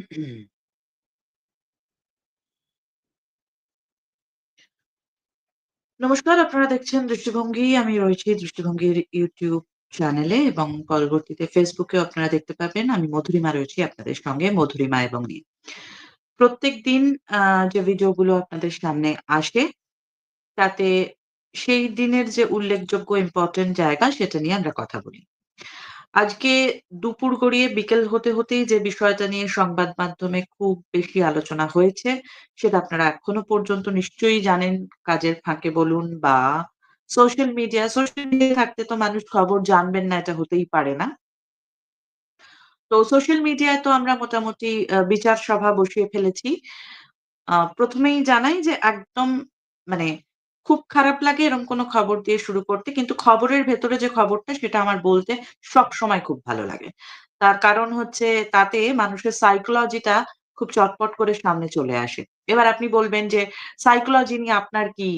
নমস্কার, আপনারা দেখছেন দৃষ্টিভঙ্গি। আমি রয়েছি দৃষ্টিভঙ্গির YouTube চ্যানেলে এবং পরবর্তীতে ফেসবুকে আপনারা দেখতে পাবেন। আমি মধুরিমা রয়েছি আপনাদের সঙ্গে, মধুরিমা এবং নিয়ে। প্রত্যেকদিন আ যে ভিডিওগুলো আপনাদের সামনে আসে, তাতে সেই দিনের যে উল্লেখযোগ্য ইম্পোর্টেন্ট জায়গা সেটা নিয়ে আমরা কথা বলি। আজকে দুপুর গড়িয়ে বিকেল হতে, হতেই যে বিষয়টা নিয়ে সংবাদ মাধ্যমে খুব বেশি আলোচনা হয়েছে, সেটা আপনারা এখনও পর্যন্ত নিশ্চয়ই জানেন। কাজের ফাঁকে বলুন বা সোশ্যাল মিডিয়া, সোশ্যাল মিডিয়ায় থাকতে তো মানুষ খবর জানবেন না, এটা হতেই পারে না। তো সোশ্যাল মিডিয়ায় তো আমরা মোটামুটি বিচার সভা বসিয়ে ফেলেছি। ১ম জানাই যে একদম মানে খুব খারাপ লাগে এরকম কোনো খবর দিয়ে শুরু করতে। কিন্তু খবরের ভেতরে যে খবরটা সেটা আমার বলতে সবসময় খুব ভালো লাগে। তার কারণ হচ্ছে তাতে মানুষের সাইকোলজিটা খুব চটপট করে সামনে চলে আসে। এবার আপনি বলবেন যে সাইকোলজি নিয়ে আপনার কি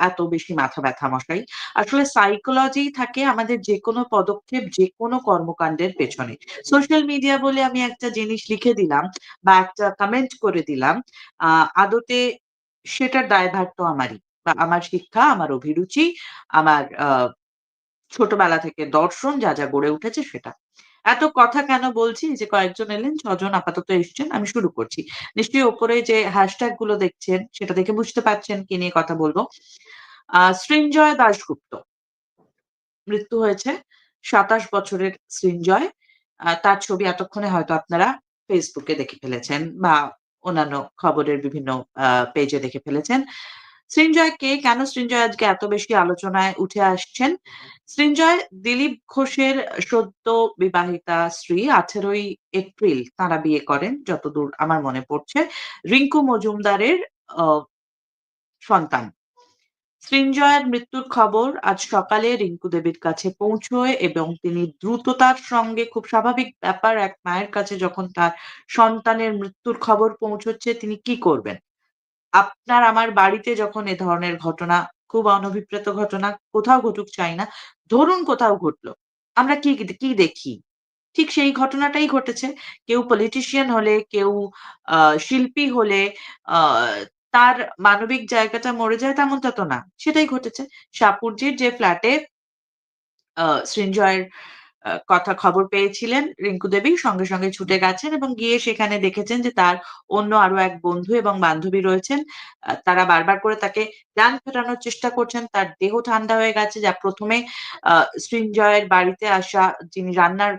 এত বেশি মাথা ব্যথা মশাই? আসলে সাইকোলজিই থাকে আমাদের যেকোনো পদক্ষেপ, যেকোনো কর্মকাণ্ডের পেছনে। সোশ্যাল মিডিয়া বলে আমি একটা জিনিস লিখে দিলাম বা একটা কমেন্ট করে দিলাম। আদতে সেটার দায়ভার তো আমারই। বা আমার শিক্ষা, আমার অভিরুচি, আমার ছোটবেলা থেকে দর্শন যা, যা গড়ে উঠেছে সেটা। এত কথা কেন বলছি? যে কয়েকজন এলেন, ছজন আপাতত এসছেন। আমি শুরু করছি। নিশ্চয়ই ওপরে যে হ্যাশট্যাগগুলো দেখছেন সেটা দেখে বুঝতে পারছেন কি নিয়ে কথা বলব আ সৃঞ্জয় দাশগুপ্ত। মৃত্যু হয়েছে ২৭ বছরের সৃঞ্জয়। তার ছবি এতক্ষণে হয়তো আপনারা ফেসবুকে দেখে ফেলেছেন বা অন্যান্য খবরের বিভিন্ন পেজে দেখে ফেলেছেন। সৃঞ্জয় কে? কেন সৃঞ্জয় আজকে এত বেশি আলোচনায় উঠে আসছেন? সৃঞ্জয়, দিলীপ ঘোষের সদ্য বিবাহিতা স্ত্রী ১৮ ই এপ্রিল তাঁরা বিয়ে করেন, যতদূর আমার মনে পড়ছে। রিঙ্কু মজুমদারের সন্তান। সৃঞ্জয়ের মৃত্যুর খবর আজ সকালে রিঙ্কু দেবীর কাছে পৌঁছয় এবং তিনি দ্রুততার সঙ্গে খুব স্বাভাবিক ব্যাপার, এক মায়ের কাছে যখন তার সন্তানের মৃত্যুর খবর পৌঁছচ্ছে, তিনি কি করবেন? আপনার আমার বাড়িতে যখন এ ধরনের ঘটনা খুব অনভিপ্রেত ঘটনা কোথাও ঘটুক চাই না। ধরুন কোথাও ঘটলো আমরা কি, কি দেখি? ঠিক সেই ঘটনাটাই ঘটেছে। কেউ পলিটিশিয়ান হলে, কেউ শিল্পী হলে তার মানবিক জায়গাটা মরে যায় তেমনটা তো না। সেটাই ঘটেছে। সাপুড়জির যে ফ্ল্যাটে আ সৃঞ্জয়ের কথা খবর পেয়েছিলেন রিঙ্কু দেবী সঙ্গে, সঙ্গে ছুটে গেছেন এবং গিয়ে সেখানে দেখেছেন যে তার অন্য আরও এক বন্ধু এবং বান্ধবী রয়েছেন। তারা বারবার করে তাকে জ্ঞান ফেরানোর চেষ্টা করছেন। তার দেহ ঠান্ডা হয়ে গেছে যা ১ম এ আ সৃঞ্জয়ের বাড়িতে আসা যিনি রান্নার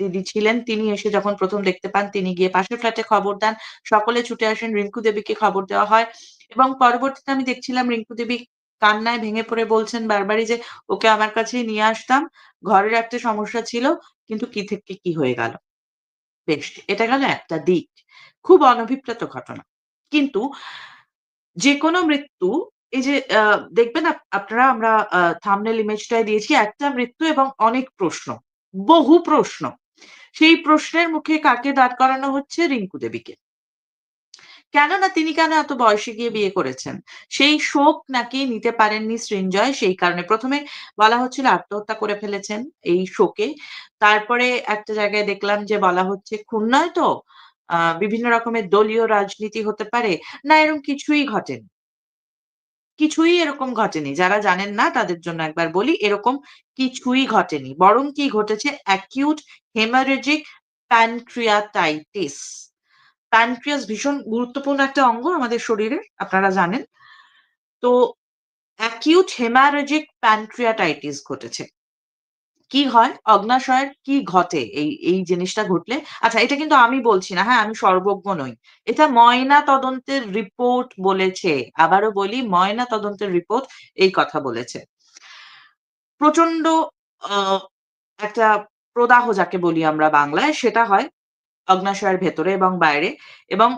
দিদি ছিলেন তিনি এসে যখন প্রথম দেখতে পান তিনি গিয়ে পাশের ফ্ল্যাটে খবর দেন। সকলে ছুটে আসেন রিঙ্কু দেবীকে খবর দেওয়া হয় এবং পরবর্তীতে আমি দেখছিলাম রিঙ্কু দেবী কান্নায় ভেঙে পড়ে বলছেন বারবারই যে, "ওকে আমার কাছেই নিয়ে আসতাম। ঘরে একটা সমস্যা ছিল। কিন্তু কি থেকে কি হয়ে গেল।" বেশ, এটা গেল একটা দিক। খুব অনভিপ্রেত ঘটনা। কিন্তু যেকোনো মৃত্যু এই যে দেখবেন আপনারা আমরা আ থাম্বনেইল ইমেজটায় দিয়েছি একটা মৃত্যু এবং অনেক প্রশ্ন। বহু প্রশ্ন। সেই প্রশ্নের মুখে কাকে দাঁড় করানো হচ্ছে? রিঙ্কু দেবীকে। কেন না তিনি কেন এত বয়সে গিয়ে বিয়ে করেছেন? সেই শোক নাকি নিতে পারেননি সৃঞ্জয় সেই কারণে প্রথমে বলা হচ্ছিল আত্মহত্যা করে ফেলেছেন এই শোকে। তারপরে একটা জায়গায় দেখলাম যে বলা হচ্ছে খুন নয় তো? বিভিন্ন রকমের দলীয় রাজনীতি হতে পারে। না এরকম কিছুই ঘটেনি। কিছুই এরকম ঘটেনি। যারা জানেন না তাদের জন্য একবার বলি, এরকম কিছুই ঘটেনি। বরং কি ঘটেছে acute hemorrhagic pancreatitis প্যানক্রিয়াস ভীষণ গুরুত্বপূর্ণ একটা অঙ্গ আমাদের শরীরের, আপনারা জানেন। তো acute hemorrhagic pancreatitis ঘটেছে। কি হয়? অগ্ন্যাশয়ের কি ঘটে এই, এই জিনিসটা ঘটলে? আচ্ছা এটা কিন্তু আমি বলছি না, হ্যাঁ? আমি সর্বজ্ঞ নই। এটা ময়না তদন্তের রিপোর্ট বলেছে। আবারও বলি ময়না তদন্তের রিপোর্ট এই কথা বলেছে। প্রচণ্ড একটা প্রদাহ যাকে বলি আমরা বাংলায় সেটা হয় অগ্ন্যাশয়ের ভেতরে এবং বাইরে এবং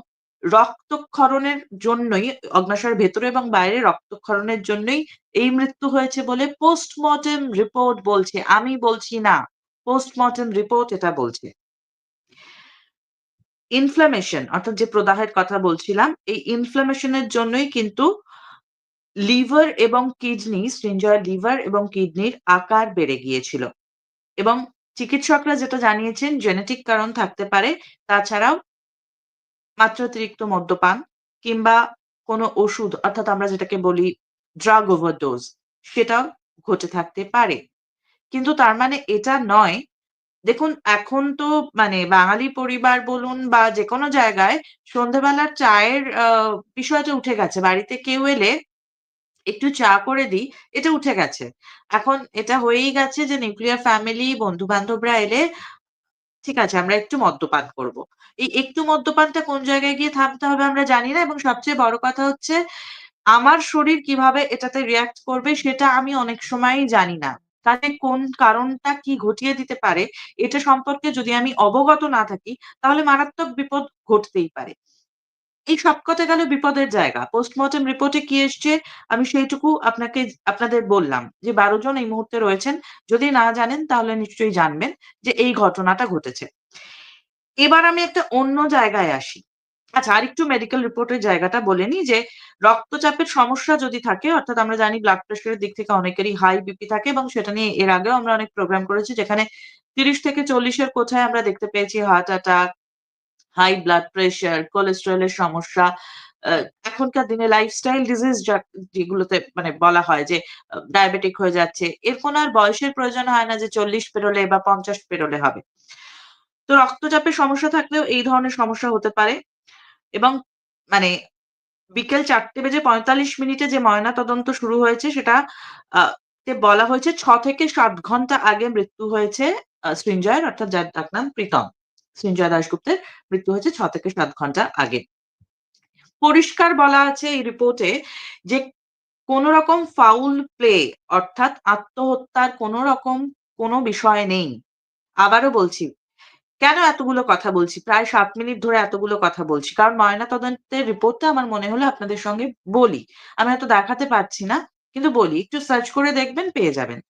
রক্তক্ষরণের জন্যই অগ্ন্যাশয়ের ভেতরে এবং বাইরে রক্তক্ষরণের জন্যই এই মৃত্যু হয়েছে বলে পোস্টমর্টেম রিপোর্ট বলছে। আমি বলছি না। পোস্টমর্টেম রিপোর্ট এটা বলছে। ইনফ্ল্যামেশন অর্থাৎ যে প্রদাহের কথা বলছিলাম, এই ইনফ্ল্যামেশন এর জন্যই কিন্তু লিভার এবং কিডনি, সৃঞ্জয়ের লিভার এবং কিডনির আকার বেড়ে গিয়েছিল এবং চিকিৎসকরা যেটা জানিয়েছেন জেনেটিক কারণ থাকতে পারে। তাছাড়াও মাত্রাতিরিক্ত মদ্যপান কিংবা কোনো ওষুধ, অর্থাৎ আমরা যেটাকে বলি ড্রাগ ওভারডোজ সেটাও ঘটে থাকতে পারে। কিন্তু তার মানে এটা নয় দেখুন, এখন তো মানে বাঙালি পরিবার বলুন বা যেকোনো জায়গায় সন্ধ্যেবেলার চায়ের বিষয়টা উঠে গেছে। বাড়িতে কেউ এলে একটু চা করে দিই, এটা উঠে গেছে। এখন এটা হয়েই গেছে যে নিউক্লিয়ার ফ্যামিলি, বন্ধু-বান্ধবরা এলে ঠিক আছে আমরা একটু মদ্যপান করব। এই একটু মদ্যপানটা কোন জায়গায় গিয়ে থামতে হবে আমরা জানি না এবং সবচেয়ে বড় কথা হচ্ছে আমার শরীর কীভাবে এটাতে রিয়াক্ট করবে সেটা আমি অনেক সময় জানি না। তাতে কোন কারণটা কি ঘটিয়ে দিতে পারে এটা সম্পর্কে যদি আমি অবগত না থাকি তাহলে মারাত্মক বিপদ ঘটতেই পারে। এই সবকটা গেল বিপদের জায়গা। পোস্টমর্টেম রিপোর্টে কি এসছে আমি সেইটুকু আপনাকে আপনাদের বললাম যে ১২ জন এই মুহূর্তে রয়েছেন। যদি না জানেন তাহলে নিশ্চয়ই জানবেন যে এই ঘটনাটা ঘটেছে। এবার আমি একটা অন্য জায়গায় আসি। আচ্ছা আরেকটু মেডিকেল রিপোর্টের জায়গাটা বলে নিই যে রক্তচাপের সমস্যা যদি থাকে অর্থাৎ আমরা জানি ব্লাড প্রেশারের দিক থেকে অনেকেরই হাই বিপি থাকে এবং সেটা নিয়ে এর আগেও আমরা অনেক প্রোগ্রাম করেছি যেখানে ৩০ থেকে চল্লিশের কোথায় আমরা দেখতে পেয়েছি heart attack, high blood pressure, কোলেস্টেরলের সমস্যা। এখনকার দিনে লাইফস্টাইল ডিজিজ যেগুলোতে মানে বলা হয় যে ডায়াবেটিক হয়ে যাচ্ছে। এর কোনো আর বয়সের প্রয়োজন হয় না যে ৪০ পেরোলে বা ৫০ পেরোলে হবে। তো রক্তচাপের সমস্যা থাকলেও এই ধরনের সমস্যা হতে পারে এবং মানে বিকেল চারটে বেজে ৪৫ মিনিটে যে ময়না তদন্ত শুরু হয়েছে সেটা তে বলা হয়েছে ছ থেকে সাত ঘণ্টা আগে মৃত্যু হয়েছে সৃঞ্জয়ের অর্থাৎ যার ডাক নাম প্রীতম। সৃঞ্জয় দাশগুপ্তের মৃত্যু হয়েছে ছ থেকে সাত ঘণ্টা আগে। পরিষ্কার বলা আছে এই রিপোর্টে যে কোন রকম ফাউল প্লে অর্থাৎ আত্মহত্যার কোন রকম কোন বিষয় নেই। আবারও বলছি, কেন এতগুলো কথা বলছি? প্রায় সাত মিনিট ধরে এতগুলো কথা বলছি। কারণ ময়না তদন্তের রিপোর্টটা আমার মনে হলো আপনাদের সঙ্গে বলি। আমি হয়তো দেখাতে পারছি না, কিন্তু বলি। একটু সার্চ করে দেখবেন পেয়ে যাবেন।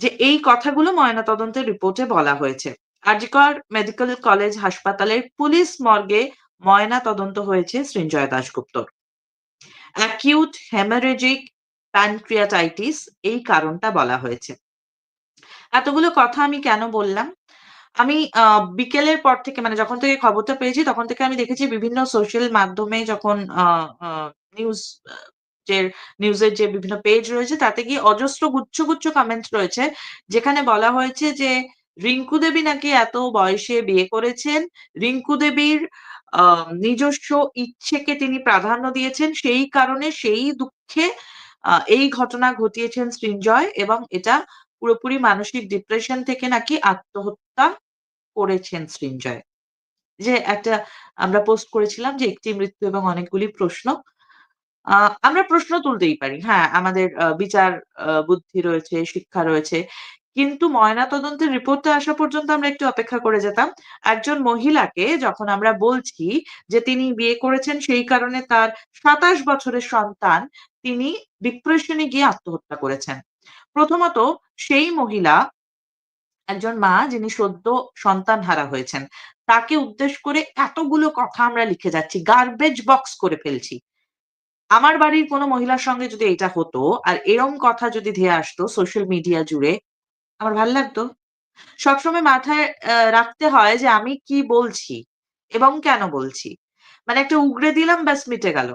যে এই কথাগুলো ময়না তদন্তের রিপোর্টে বলা হয়েছে। আরজিকর মেডিকেল কলেজ হাসপাতালের পুলিশ মর্গে ময়না তদন্ত হয়েছে সৃঞ্জয় দাশগুপ্তর। অ্যাকিউট হেমারেজিক প্যানক্রিয়াটাইটিস এই কারণটা বলা হয়েছে। এতগুলো কথা আমি কেন বললাম? আমি বিকেলের পর থেকে মানে যখন থেকে খবরটা পেয়েছি তখন থেকে আমি দেখেছি বিভিন্ন সোশ্যাল মাধ্যমে যখন নিউজ যে নিউজের যে বিভিন্ন পেজ রয়েছে তাতে গিয়ে অজস্র গুচ্ছ, গুচ্ছ কমেন্ট রয়েছে। যেখানে বলা হয়েছে যে রিংকু দেবী নাকি এত বয়সে বিয়ে করেছেন। রিঙ্কু দেবীর নিজস্ব ইচ্ছেকে তিনি প্রাধান্য দিয়েছেন। সেই কারণে সেই দুঃখে এই ঘটনা ঘটিয়েছেন সৃঞ্জয় এবং এটা পুরোপুরি মানসিক ডিপ্রেশন থেকে নাকি আত্মহত্যা করেছেন সৃঞ্জয়। যে একটা আমরা পোস্ট করেছিলাম যে একটি মৃত্যু এবং অনেকগুলি প্রশ্ন। আমরা প্রশ্ন তুলতেই পারি। হ্যাঁ, আমাদের বিচার বুদ্ধি রয়েছে, শিক্ষা রয়েছে। কিন্তু ময়নাতদন্তের রিপোর্টটা আসা পর্যন্ত আমরা একটু অপেক্ষা করে যেতাম। একজন মহিলাকে যখন আমরা বলছি যে তিনি বিয়ে করেছেন সেই কারণে তার ২৭ বছরের সন্তান তিনি ডিপ্রেশন গিয়ে আত্মহত্যা করেছেন। প্রথমত সেই মহিলা একজন মা যিনি সদ্য সন্তান হারা হয়েছেন। তাকে উদ্দেশ্য করে এতগুলো কথা আমরা লিখে যাচ্ছি। গার্বেজ বক্স করে ফেলছি। আমার বাড়ির কোনো মহিলার সঙ্গে যদি এটা হতো আর এরম কথা যদি ধেয়ে আসতো সোশ্যাল মিডিয়া জুড়ে, আমার ভালো লাগতো? সবসময় মাথায় রাখতে হয় যে আমি কি বলছি এবং কেন বলছি। মানে একটা উগরে দিলাম ব্যাস মিটে গেল।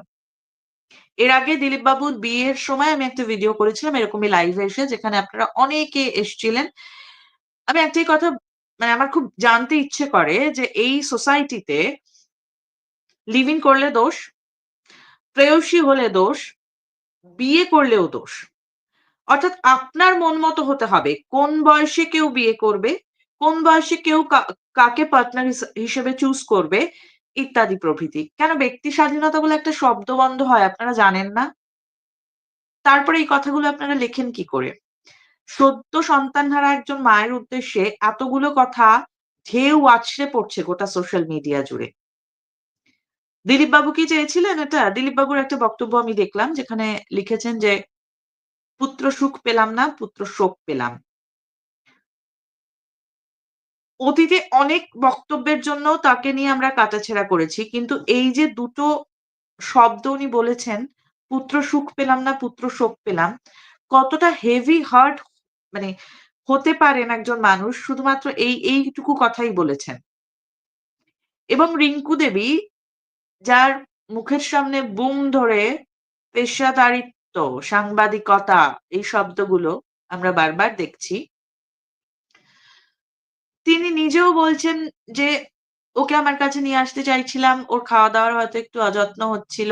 এর আগে দিলীপ বাবুর বিয়ের সময় আমি একটা ভিডিও করেছিলাম এরকমই লাইভে এসে যেখানে আপনারা অনেকে এসছিলেন। আমি একটাই কথা মানে আমার খুব জানতে ইচ্ছে করে যে এই সোসাইটিতে লিভ করলে দোষ, প্রেয়সী হলে দোষ, বিয়ে করলেও দোষ। অর্থাৎ আপনার মন মতো হতে হবে। কোন বয়সে কেউ বিয়ে করবে, কোন বয়সে কেউ কাকে পার্টনার হিসা হিসেবে চুজ করবে ইত্যাদি প্রভৃতি। কেন ব্যক্তি স্বাধীনতা বলে একটা শব্দ বন্ধ হয় আপনারা জানেন না? তারপরে এই কথাগুলো আপনারা লেখেন কি করে? সদ্য সন্তানহারা একজন মায়ের উদ্দেশ্যে এতগুলো কথা ঢেউ আছড়ে পড়ছে গোটা সোশ্যাল মিডিয়া জুড়ে। দিলীপ বাবু কি চেয়েছিলেন এটা? দিলীপ বাবুর একটা বক্তব্য আমি দেখলাম যেখানে লিখেছেন যে, "পুত্র সুখ পেলাম না, পুত্র শোক পেলাম।" অতীতে অনেক বক্তব্যের জন্য তাকে নিয়ে আমরা কাটাছেঁড়া করেছি। কিন্তু এই যে দুটো শব্দ উনি বলেছেন, "পুত্র সুখ পেলাম না, পুত্র শোক পেলাম।" কতটা হেভি হার্ট মানে হতে পারেন একজন মানুষ শুধুমাত্র এই এইটুকু কথাই বলেছেন। এবং রিঙ্কু দেবী যার মুখের সামনে বুম ধরে পেশাদারিত্ব, সাংবাদিকতা এই শব্দগুলো আমরা বারবার দেখছি। তিনি নিজেও বলছেন যে, ওকে আমার কাছে নিয়ে আসতে চাইছিলাম। ওর খাওয়া-দাওয়ার হয়তো একটু অযত্ন হচ্ছিল।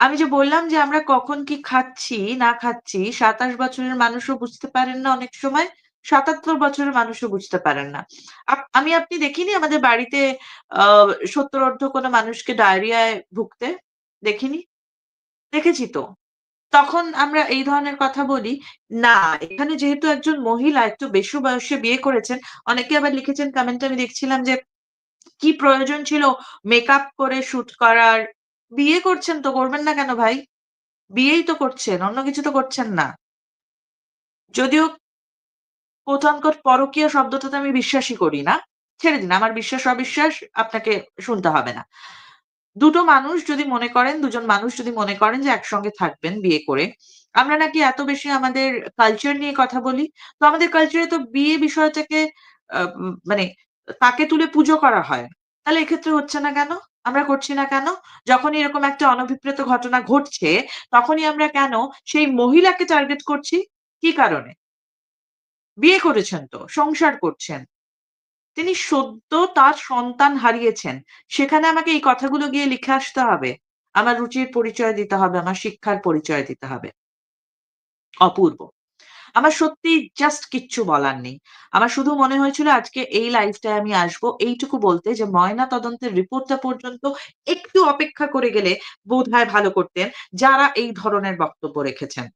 আমি যে বললাম যে আমরা কখন কি খাচ্ছি, না খাচ্ছি ২৭ বছরের মানুষও বুঝতে পারেন না অনেক সময়। ৭৭ বছরের মানুষও বুঝতে পারেন না। আমি আপনি দেখিনি আমাদের বাড়িতে আহ সত্তর অর্ধ কোনো মানুষকে ডায়রিয়ায় ভুগতে? দেখিনি? দেখেছি তো। তখন আমরা এই ধরনের কথা বলি। না, এখানে যেহেতু একজন মহিলা একটু বেশি বয়সে বিয়ে করেছেন, অনেকে আবার লিখেছেন কমেন্টে আমি দেখছিলাম যে, "কি প্রয়োজন ছিল মেকআপ করে শুট করার? বিয়ে করছেন তো করবেন না কেন ভাই? বিয়েই তো করছেন, অন্য কিছু তো করছেন না।" যদিও quote পরকীয় পরকীয়া শব্দটাতে আমি বিশ্বাসই করি না। ছেড়ে দিন। আমার বিশ্বাস-অবিশ্বাস আপনাকে শুনতে হবে না। দুটো মানুষ যদি মনে করেন, দুজন মানুষ যদি মনে করেন যে একসঙ্গে থাকবেন বিয়ে করে। আমরা নাকি এত বেশি আমাদের কালচার নিয়ে কথা বলি। তো আমাদের কালচারে তো বিয়ে বিষয়টাকে মানে তাকে তুলে পুজো করা হয়। তাহলে এক্ষেত্রে হচ্ছে না কেন? আমরা করছি না কেন? যখনই এরকম একটা অনভিপ্রেত ঘটনা ঘটছে, তখনই আমরা কেন সেই মহিলাকে টার্গেট করছি? কি কারণে? বিয়ে করেছেন তো, সংসার করছেন। তিনি সদ্য তার সন্তান হারিয়েছেন। সেখানে আমাকে এই কথাগুলো গিয়ে লিখে আসতে হবে। আমার রুচির পরিচয় দিতে হবে, আমার শিক্ষার পরিচয় দিতে হবে। অপূর্ব। আমার সত্যি জাস্ট কিচ্ছু বলার নেই। আমার শুধু মনে হয়েছিল আজকে এই লাইফটায় আমি আসব এইটুকু বলতে যে ময়না তদন্তের রিপোর্টটা পর্যন্ত একটু অপেক্ষা করে গেলে বোধহয় ভালো করতেন, যারা এই ধরনের বক্তব্য রেখেছেন।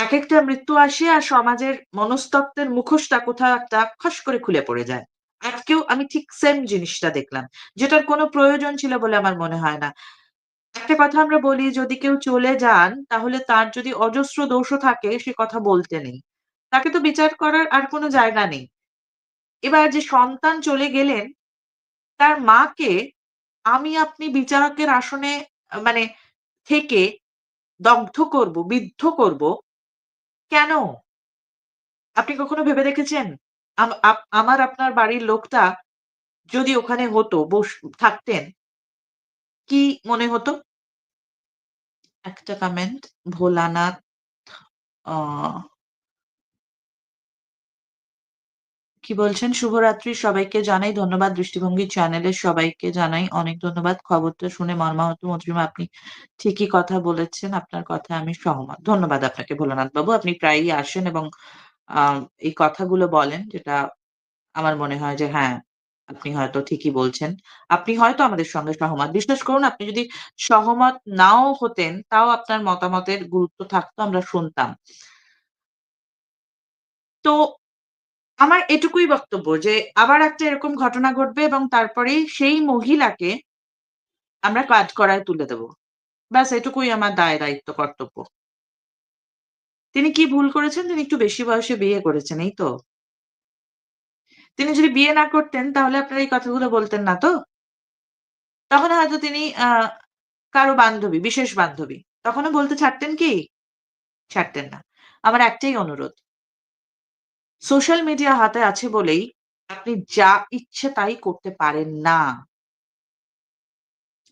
একেকটা মৃত্যু আসে আর সমাজের মনস্তত্ত্বের মুখোশটা কোথাও একটা খস করে খুলে পড়ে যায়। আজকেও আমি ঠিক সেম জিনিসটা দেখলাম। যেটার কোনো প্রয়োজন ছিল বলে আমার মনে হয় না। একটা কথা আমরা বলি যদি কেউ চলে যান তাহলে তার যদি অজস্র দোষও থাকে সে কথা বলতে নেই। তাকে তো বিচার করার আর কোনো জায়গা নেই। এবার যে সন্তান চলে গেলেন তার মাকে আমি আপনি বিচারকের আসনে মানে থেকে দগ্ধ করব, বিদ্ধ করব কেন? আপনি কখনো ভেবে দেখেছেন? আমার আপনার বাড়ির লোকটা যদি ওখানে হতো, বস থাকতেন, কি মনে হতো? একটা কমেন্ট ভোলানাথ কি বলছেন? শুভরাত্রি সবাইকে জানাই ধন্যবাদ। দৃষ্টিভঙ্গি চ্যানেলের সবাইকে জানাই অনেক ধন্যবাদ। খবরটা শুনে মর্মাহত মজরিমা আপনি ঠিকই কথা বলেছেন। আপনার কথা আমি সহমত। ধন্যবাদ আপনাকে ভোলানাথ বাবু। আপনি প্রায়ই আসেন এবং এই কথাগুলো বলেন যেটা আমার মনে হয় যে হ্যাঁ, আপনি হয়তো ঠিকই বলছেন। আপনি হয়তো আমাদের সঙ্গে সহমত। বিশ্বাস করুন আপনি যদি সহমত নাও হতেন, তাও আপনার মতামতের গুরুত্ব থাকতো, আমরা শুনতাম। তো আমার এটুকুই বক্তব্য যে আবার একটা এরকম ঘটনা ঘটবে এবং তারপরেই সেই মহিলাকে আমরা কাজ করায় তুলে দেব। ব্যাস এটুকুই আমার দায় দায়িত্ব কর্তব্য। তিনি কি ভুল করেছেন? তিনি একটু বেশি বয়সে বিয়ে করেছেন, এই তো? তিনি যদি বিয়ে না করতেন তাহলে আপনারা এই কথাগুলো বলতেন না তো? তখন হয়তো তিনি কারও বান্ধবী, বিশেষ বান্ধবী। তখনও বলতে ছাড়তেন কি? ছাড়তেন না। আমার একটাই অনুরোধ। সোশ্যাল মিডিয়া হাতে আছে বলেই আপনি যা ইচ্ছে তাই করতে পারেন না।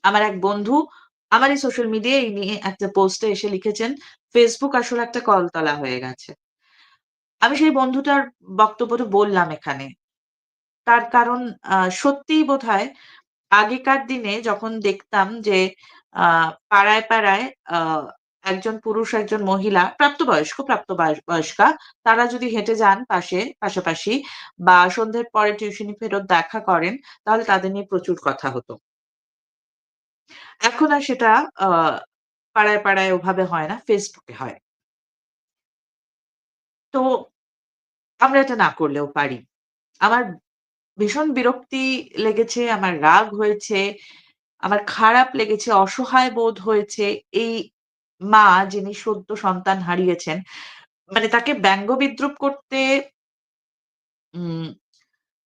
আমার এক বন্ধু আমার এই সোশ্যাল মিডিয়ায় এই নিয়ে একটা পোস্টে এসে লিখেছেন, "ফেসবুক আসলে একটা কলতলা হয়ে গেছে।" আমি সেই বন্ধুটার বক্তব্যটা বললাম এখানে। তার কারণ সত্যিই বোধহয় আগেকার দিনে যখন দেখতাম যে পাড়ায়, পাড়ায় একজন পুরুষ, একজন মহিলা প্রাপ্তবয়স্ক, প্রাপ্ত বয়স্কা তারা যদি হেঁটে যান পাশে পাশাপাশি বা সন্ধ্যের পরে টিউশনি ফেরত দেখা করেন, তাহলে তাদের নিয়ে প্রচুর কথা হতো। এখন আর সেটা পাড়ায়, পাড়ায় ওভাবে হয় না। এ হয়। তো আমরা এটা না করলেও পারি। আমার ভীষণ বিরক্তি লেগেছে, আমার রাগ হয়েছে, আমার খারাপ লেগেছে, অসহায় বোধ হয়েছে এই মা যিনি সদ্য সন্তান হারিয়েছেন। মানে তাকে ব্যঙ্গ বিদ্রুপ করতে উম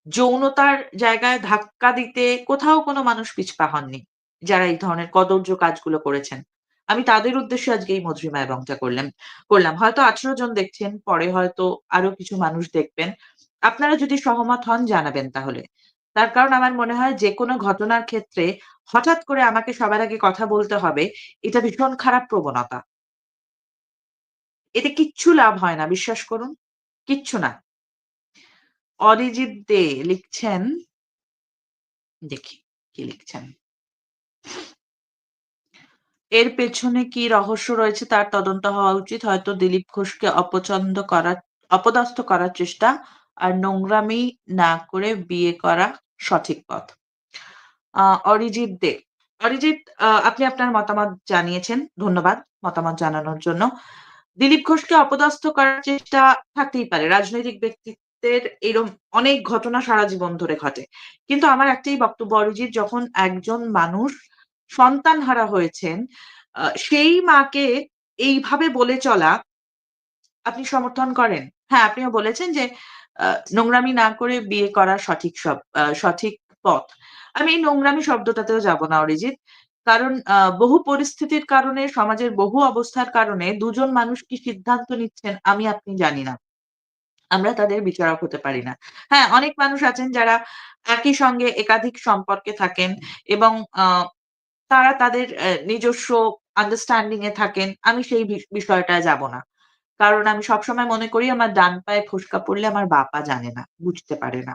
যৌনতার জায়গায় ধাক্কা দিতে কোথাও কোনো মানুষ পিছপা হননি। যারা এই ধরনের কদর্য কাজগুলো করেছেন। আমি তাদের উদ্দেশ্যে আজকে এই মধুরিমা এবংটা করলাম করলাম। হয়তো ১৮ জন দেখছেন, পরে হয়তো আরও কিছু মানুষ দেখবেন। আপনারা যদি সহমত হন জানাবেন তাহলে। তার কারণ আমার মনে হয় যেকোনো ঘটনার ক্ষেত্রে হঠাৎ করে আমাকে সবার আগে কথা বলতে হবে, এটা ভীষণ খারাপ প্রবণতা। এতে কিচ্ছু লাভ হয় না বিশ্বাস করুন। কিচ্ছু না। অরিজিৎ দে লিখছেন দেখি কি লিখছেন। এর পেছনে কি রহস্য রয়েছে তার তদন্ত হওয়া উচিত। হয়তো দিলীপ ঘোষকে অপছন্দ করার অপদস্থ করার চেষ্টা আর নোংরামি না করে বিয়ে করা সঠিক পথ। অরিজিৎ দে। অরিজিৎ আপনি আপনার মতামত জানিয়েছেন। ধন্যবাদ মতামত জানানোর জন্য। দিলীপ ঘোষকে অপদস্থ করার চেষ্টা থাকতেই পারে। রাজনৈতিক ব্যক্তিত্বের এরম অনেক ঘটনা সারা জীবন ধরে ঘটে। কিন্তু আমার একটাই বক্তব্য অরিজিৎ যখন একজন মানুষ সন্তান হারা হয়েছেন, সেই মাকে এইভাবে বলে চলা আপনি সমর্থন করেন? হ্যাঁ, আপনিও বলেছেন যে নোংরামি না করে বিয়ে করা সঠিক সব সঠিক পথ। আমি এই নোংরামি শব্দটাতেও যাব না অরিজিৎ। কারণ বহু পরিস্থিতির কারণে, সমাজের বহু অবস্থার কারণে দুজন মানুষ কি সিদ্ধান্ত নিচ্ছেন আমি আপনি জানি না। আমরা তাদের বিচারক হতে পারি না। হ্যাঁ, অনেক মানুষ আছেন যারা একই সঙ্গে একাধিক সম্পর্কে থাকেন এবং তারা তাদের নিজস্ব আন্ডারস্ট্যান্ডিং এ থাকেন। আমি সেই বিষ বিষয়টায় যাব না। কারণ আমি সবসময় মনে করি আমার ডান পায়ে ফোস্কা পড়লে আমার বাপা জানে না, বুঝতে পারে না।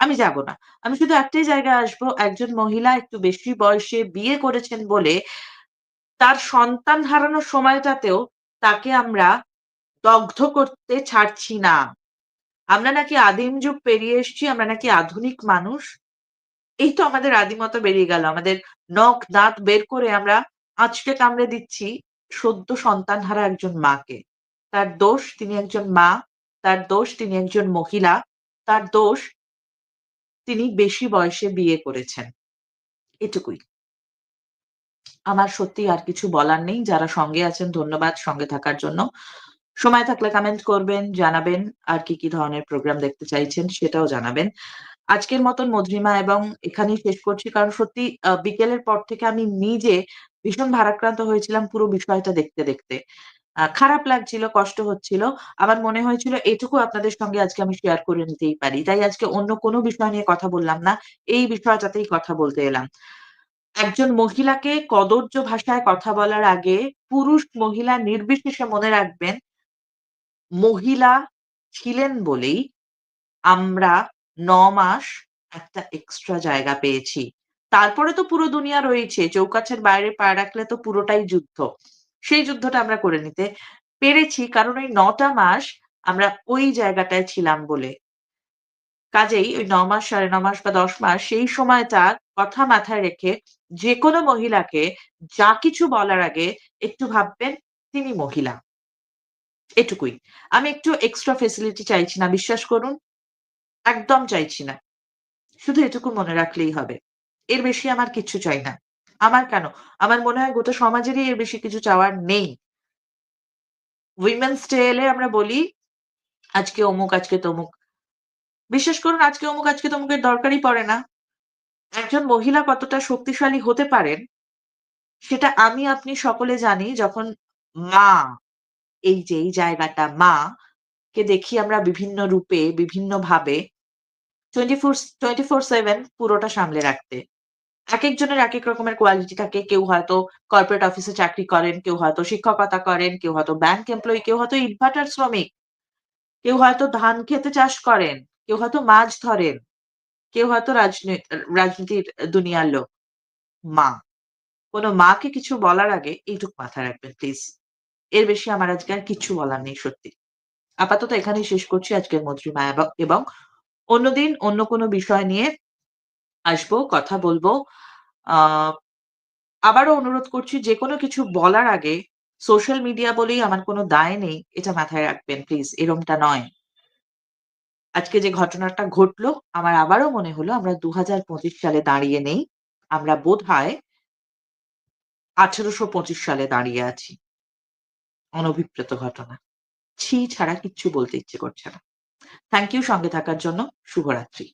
আমি যাব না। আমি শুধু একটাই জায়গায় আসব, একজন মহিলা একটু বেশি বয়সে বিয়ে করেছেন বলে তার সন্তান হারানোর সময়টাতেও তাকে আমরা দগ্ধ করতে ছাড়ছি না। আমরা নাকি আদিম যুগ পেরিয়ে এসছি, আমরা নাকি আধুনিক মানুষ। এই তো আমাদের আদিমতা বেরিয়ে গেল। আমাদের নখ দাঁত বের করে আমরা আঁচড়ে কামড়ে দিচ্ছি সদ্য সন্তান হারা একজন মাকে। তার দোষ তিনি একজন মা, তার দোষ তিনি একজন মহিলা, তার দোষ তিনি বেশি বয়সে বিয়ে করেছেন। এটুকুই। আমার সত্যি আর কিছু বলার নেই। যারা সঙ্গে আছেন ধন্যবাদ সঙ্গে থাকার জন্য। সময় থাকলে কমেন্ট করবেন, জানাবেন আর কি, কি ধরনের প্রোগ্রাম দেখতে চাইছেন সেটাও জানাবেন। আজকের মতন মধুরিমা এবং এখানেই শেষ করছি। কারণ সত্যি বিকেলের পর থেকে আমি নিজে ভীষণ ভারাক্রান্ত হয়েছিলাম পুরো বিষয়টা দেখতে, দেখতে। খারাপ লাগছিল, কষ্ট হচ্ছিল। আমার মনে হয়েছিল এটুকু আপনাদের সঙ্গে আজকে আমি শেয়ার করে নিতেই পারি। তাই আজকে অন্য কোনো বিষয় নিয়ে কথা বললাম না। এই বিষয়টাতেই কথা বলতে এলাম। একজন মহিলাকে কদর্য ভাষায় কথা বলার আগে পুরুষ মহিলা নির্বিশেষে মনে রাখবেন মহিলা ছিলেন বলেই আমরা ন মাস একটা এক্সট্রা জায়গা পেয়েছি। তারপরে তো পুরো দুনিয়া রয়েছে। চৌকাঠের বাইরে পা রাখলে তো পুরোটাই যুদ্ধ। সেই যুদ্ধটা আমরা করে নিতে পেরেছি কারণ ওই নটা মাস আমরা ওই জায়গাটায় ছিলাম বলে। কাজেই ওই ন মাস, ৯.৫ মাস বা ১০ মাস সেই সময়টার কথা মাথায় রেখে যেকোনো মহিলাকে যা কিছু বলার আগে একটু ভাববেন তিনি মহিলা। এটুকুই। আমি একটু এক্সট্রা ফেসিলিটি চাইছি না। বিশ্বাস করুন। একদম চাইছি না। শুধু এটুকু মনে রাখলেই হবে। এর বেশি আমার কিচ্ছু চাই না। আমার কেন? আমার মনে হয় গোটা সমাজেরই এর বেশি কিছু চাওয়ার নেই। উইমেনস ডে এলে আমরা বলি, আজকে অমুক, আজকে তমুক। বিশেষ করুন আজকে অমুক, আজকে তমুকের দরকারই পড়ে না। একজন মহিলা কতটা শক্তিশালী হতে পারেন, সেটা আমি আপনি সকলে জানি যখন মা, এই যে এই জায়গাটা মা কে দেখি আমরা বিভিন্ন রূপে, বিভিন্নভাবে 24 24/7 পুরোটা সামলে রাখতে। একেকজনের এক রকমের কোয়ালিটি থাকে। কেউ হয়তো কর্পোরেট অফিসে চাকরি করেন, কেউ হয়তো শিক্ষকতা করেন, কেউ হয়তো ব্যাংক এমপ্লয়ি, কেউ হয়তো ইনভার্টার শ্রমিক, কেউ হয়তো ধান ক্ষেতে চাষ করেন, কেউ হয়তো মাছ ধরেন, কেউ হয়তো রাজনী রাজনীতির দুনিয়ার লোক। মা। কোনো মাকে কিছু বলার আগে এইটুক মাথায় রাখবেন প্লিজ। এর বেশি আমার আজকে আর কিচ্ছু বলার নেই সত্যি। আপাতত এখানেই শেষ করছি আজকের মন্ত্রী এব এবং অন্যদিন অন্য কোনো বিষয় নিয়ে আসব, কথা বলব। আবারও অনুরোধ করছি যেকোনো কিছু বলার আগে সোশ্যাল মিডিয়া বলেই আমার কোনো দায় নেই, এটা মাথায় রাখবেন প্লিজ। এরমটা নয়। আজকে যে ঘটনাটা ঘটলো, আমার আবারও মনে হলো আমরা ২০২৫ সালে দাঁড়িয়ে নেই। আমরা বোধহয় ১৮২৫ সালে দাঁড়িয়ে আছি। অনভিপ্রেত ঘটনা। ছি ছাড়া কিচ্ছু বলতে ইচ্ছে করছে না। থ্যাংক ইউ সঙ্গে থাকার জন্য। শুভরাত্রি।